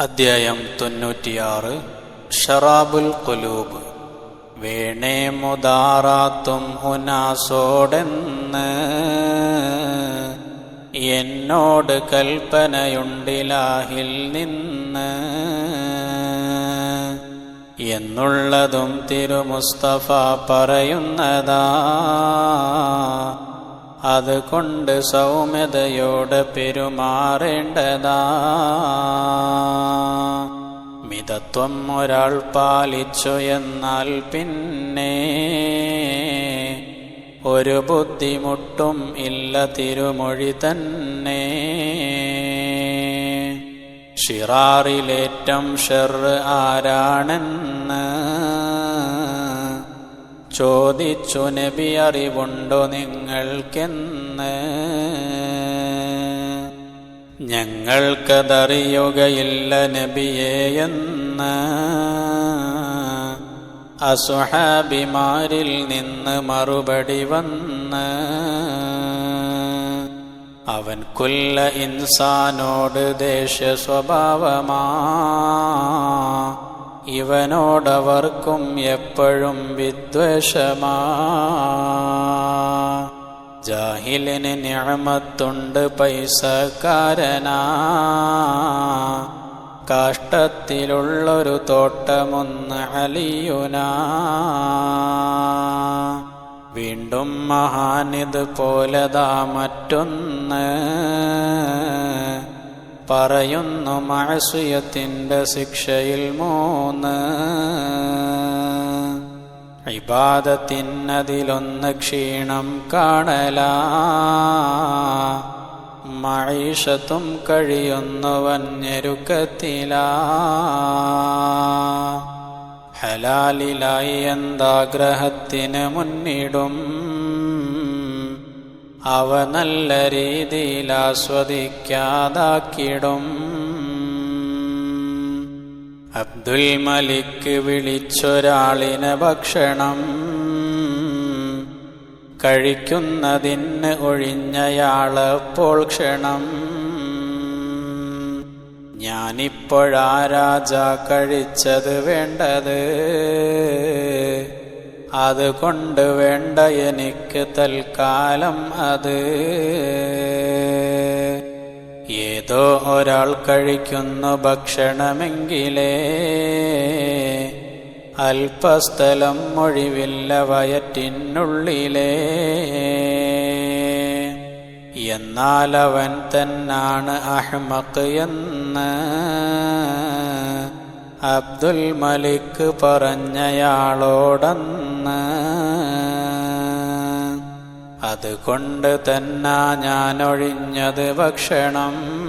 അദ്ധ്യായം തൊണ്ണൂറ്റിയാറ്. ഷറാബുൽ കുലൂബ് വേണേ മുതാറാത്തും ഹുനാസോടെന്ന് എന്നോട് കൽപ്പനയുണ്ടിലാഹിൽ നിന്ന്. എന്നുള്ളതും തിരുമുസ്തഫ പറയുന്നതാ. അതുകൊണ്ട് സൗമ്യതയോട് പെരുമാറേണ്ടതാ. മിതത്വം ഒരാൾ പാലിച്ചു എന്നാൽ പിന്നെ ഒരു ബുദ്ധിമുട്ടും ഇല്ല തിരുമൊഴി തന്നെ. ഷിറാറിലേറ്റം ഷെർ ആരാണെന്ന് ചോദിച്ചു നബി അറിവുണ്ടോ നിങ്ങൾക്കെന്ന്. ഞങ്ങൾക്കതറിയുകയില്ല നബിയേയെന്ന് അസുഹാബിമാരിൽ നിന്ന് മറുപടി വന്ന്. അവൻ കുല്ല ഇൻസാനോട് ദേഷ്യ സ്വഭാവമാ ഇവനോടവർക്കും എപ്പോഴും വിദ്വേഷമാ ജാഹിലിന് ഞാമത്തുണ്ട് പൈസക്കാരനാ. കാഷ്ടത്തിലുള്ളൊരു തോട്ടമൊന്ന് അലിയുനാ. വീണ്ടും മഹാനിത് പോലതാ മറ്റൊന്ന്. പറയുന്നു മഴസുയത്തിന്റെ ശിക്ഷയിൽ മൂന്ന്. ഇബാദത്തിനതിലൊന്ന് ക്ഷീണം കാണല. മഴീഷത്തും കഴിയുന്നുവൻ ഞെരുക്കത്തില. ഹലാലിലായി എന്താഗ്രഹത്തിന് മുന്നിടും. അവ നല്ല രീതിയിൽ ആസ്വദിക്കാതാക്കിടും. അബ്ദുൽ മലിക്ക് വിളിച്ചൊരാളിന് ഭക്ഷണം. കഴിക്കുന്നതിന് ഒഴിഞ്ഞയാളപ്പോൾ ക്ഷണം. ഞാനിപ്പോഴാ രാജ കഴിച്ചത് വേണ്ടത്. അതുകൊണ്ട് വേണ്ട എനിക്ക് തൽക്കാലം അത്. ഏതോ ഒരാൾ കഴിക്കുന്നു ഭക്ഷണമെങ്കിലേ. അല്പസ്ഥലം ഒഴിവില്ല വയറ്റിനുള്ളിലേ. എന്നാൽ അവൻ തന്നാണ് അഹ്മക്ക് എന്ന്. അബ്ദുൽ മലിക് പറഞ്ഞയാളോടന്ന്. അതുകൊണ്ട് തന്നാ ഞാനൊഴിഞ്ഞത് ഭക്ഷണം.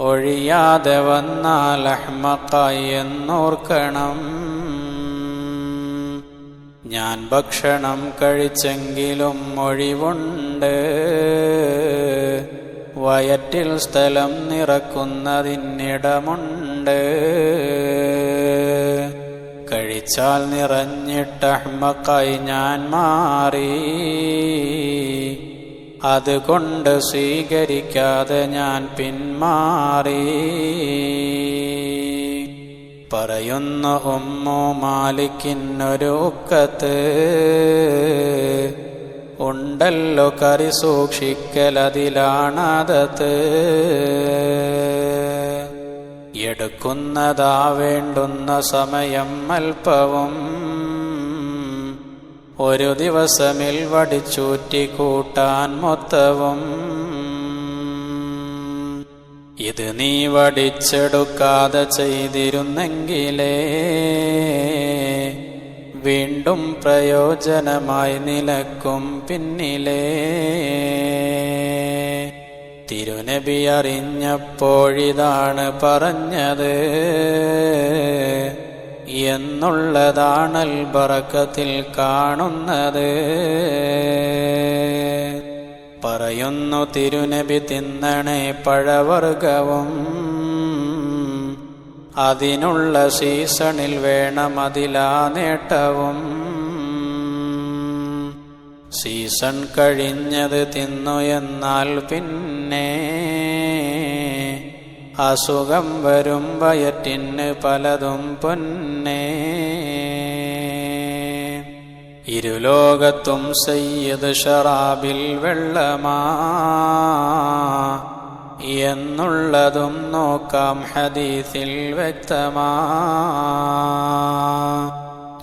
ഒഴിയാതെ വന്നാൽ അഹ്മക്കായി എന്നോർക്കണം. ഞാൻ ഭക്ഷണം കഴിച്ചെങ്കിലും ഒഴിവുണ്ട്. വയറ്റിൽ സ്ഥലം നിറക്കുന്നതിനിടമുണ്ട്. കഴിച്ചാൽ നിറഞ്ഞിട്ടഹ്മക്കായി ഞാൻ മാറി. അതുകൊണ്ട് സ്വീകരിക്കാതെ ഞാൻ പിന്മാറി. പറയുന്നു ഉമ്മു മാലിക്കിന്നൊരുക്കത്ത് ഉണ്ടല്ലോ കറി സൂക്ഷിക്കലതിലാണതത്ത് എടുക്കുന്നതാ വേണ്ടുന്ന സമയം അല്പവും ഒരു ദിവസമിൽ വടിച്ചൂറ്റി കൂട്ടാൻ മൊത്തവും. ഇത് നീ വടിച്ചെടുക്കാതെ ചെയ്തിരുന്നെങ്കിലേ വീണ്ടും പ്രയോജനമായി നിലക്കും പിന്നിലേ. തിരുനബി അറിഞ്ഞപ്പോഴിതാണ് പറഞ്ഞത്. എന്നുള്ളതാണൽ ബറക്കത്തിൽ കാണുന്നത്. പറയുന്നു തിരുനബി തിന്നണേ പഴവർഗവും അതിനുള്ള സീസണിൽ വേണം അതിലാ നേട്ടവും. സീസൺ കഴിഞ്ഞത് തിന്നു എന്നാൽ പിന്നെ അസുഖം വരും വയറ്റിന് പലതും പൊന്നേ. ഇരുലോകത്തും സയ്യദ് ഷറാബിൽ വെള്ളമാ. എന്നുള്ളതും നോക്കാം ഹദീസിൽ വ്യക്തമാ.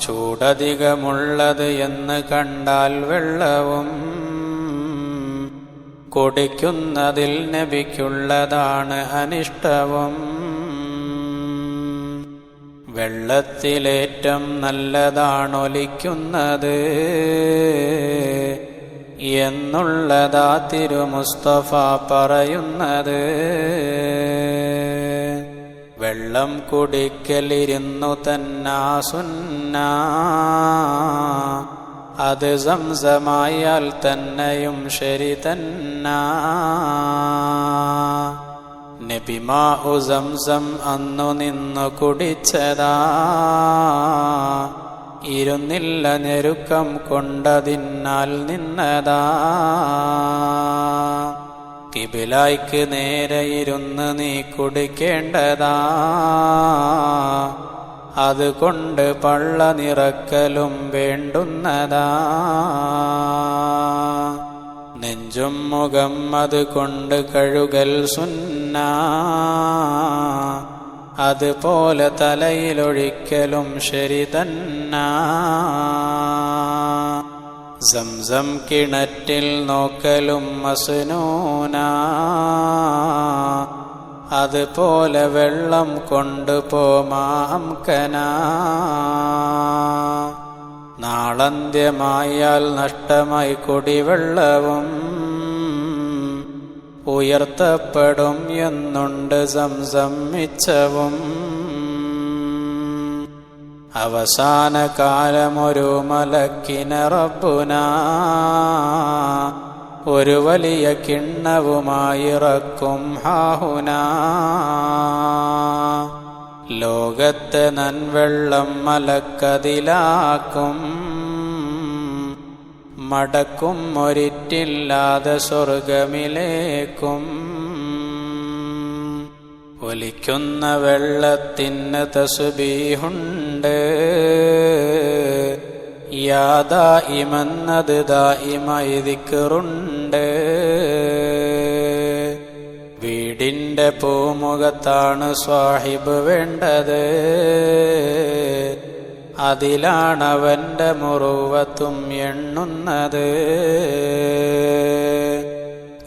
ചൂടധികമുള്ളത് എന്ന് കണ്ടാൽ വെള്ളവും കുടിക്കുന്നതിൽ നബിക്കുള്ളതാണ് അനിഷ്ടവും. വെള്ളത്തിലേറ്റം നല്ലതാണൊലിക്കുന്നത് എന്നുള്ളതാ തിരുമുസ്തഫ പറയുന്നത്. വെള്ളം കുടിക്കലിരുന്നു തന്നാ സുന്ന. അത് സംസമായാൽ തന്നെയും ശരി തന്ന. നബിമാ സംസം അന്നു നിന്നു കുടിച്ചതാ. ഇരുന്നില്ല ഞെരുക്കം കൊണ്ടതിന്നാൽ നിന്നതാ. കിബിലായ്ക്ക് നേരെ ഇരുന്ന് നീ കുടിക്കേണ്ടതാ. അതുകൊണ്ട് പള്ള നിറക്കലും വേണ്ടുന്നതാ. നെഞ്ചും മുഖം അതുകൊണ്ട് കഴുകൽ സുന്ന. അതുപോലെ തലയിലൊഴിക്കലും ശരി തന്ന. സംസം കിണറ്റിൽ നോക്കലും മസുനൂന. അതുപോലെ വെള്ളം കൊണ്ടുപോമാം കന. നാളന്ത്യമായാൽ നഷ്ടമായി കുടിവെള്ളവും ഉയർത്തപ്പെടും എന്നുണ്ട് സംസമ്മിച്ചവും അവസാന കാലമൊരു മലക്കിന റബ്ബുന. ഒരു വലിയ കിണ്ണവുമായിറക്കും ഹാഹുന. ലോകത്തെ നൻവെള്ളം മലക്കതിലാക്കും. മടക്കും ഒരിറ്റില്ലാതെ സ്വർഗമിലേക്കും. ഒലിക്കുന്ന വെള്ളത്തിന് തസുബീഹുണ്ട്. യാദായിമെന്നത് ദായിമായി ദിക്കറുണ്ട്. വീടിന്റെ പൂമുഖത്താണ് സ്വാഹിബ് വേണ്ടത്. അതിലാണവന്റെ മുറുവത്തും എണ്ണുന്നത്.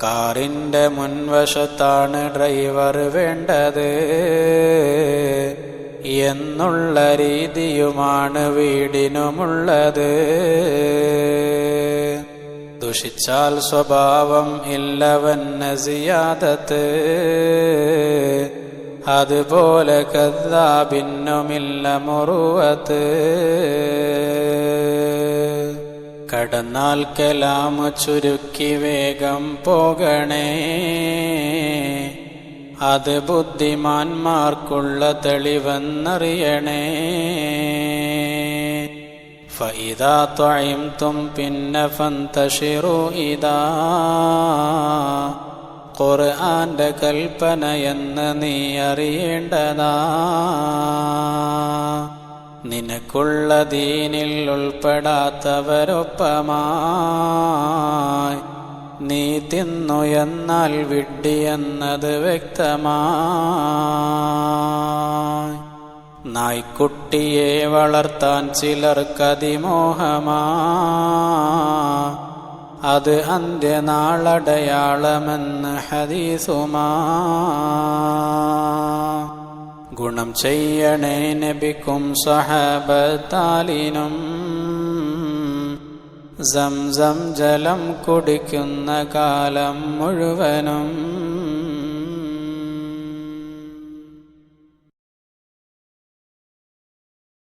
കാറിന്റെ മുൻവശത്താണ് ഡ്രൈവർ വേണ്ടത്. എന്നുള്ള രീതിയുമാണ് വീടിനുമുള്ളത്. ദുഷിച്ചാൽ സ്വഭാവം ഇല്ലവൻ സിയാദത്ത് അതുപോലെ കഥാഭിന്നുമില്ല മുറുവത്ത്. കടന്നാൽ കലാമ ചുരുക്കി വേഗം പോകണേ. അത് ബുദ്ധിമാന്മാർക്കുള്ള തെളിവെന്നറിയണേ. ഫൈദാ തും പിന്നെ ഫന്തഷിറു ഇതാ ഖുർആന്റെ കൽപ്പനയെന്ന് നീ അറിയേണ്ടതാ. നിനക്കുള്ള ദീനിൽ ഉൾപ്പെടാത്തവരൊപ്പമായി നീ തിന്നു എന്നാൽ വിഡ്ഢിയെന്നത് വ്യക്തമായി. നായ്ക്കുട്ടിയെ വളർത്താൻ ചിലർക്കതിമോഹമാ അത് അന്ത്യനാളടയാളമെന്ന് ഹദീസുമാ ഗുണം ചെയ്യണേ നബിക്കും സഹബത്താലിനും സംസം ജലം കുടിക്കുന്ന കാലം മുഴുവനും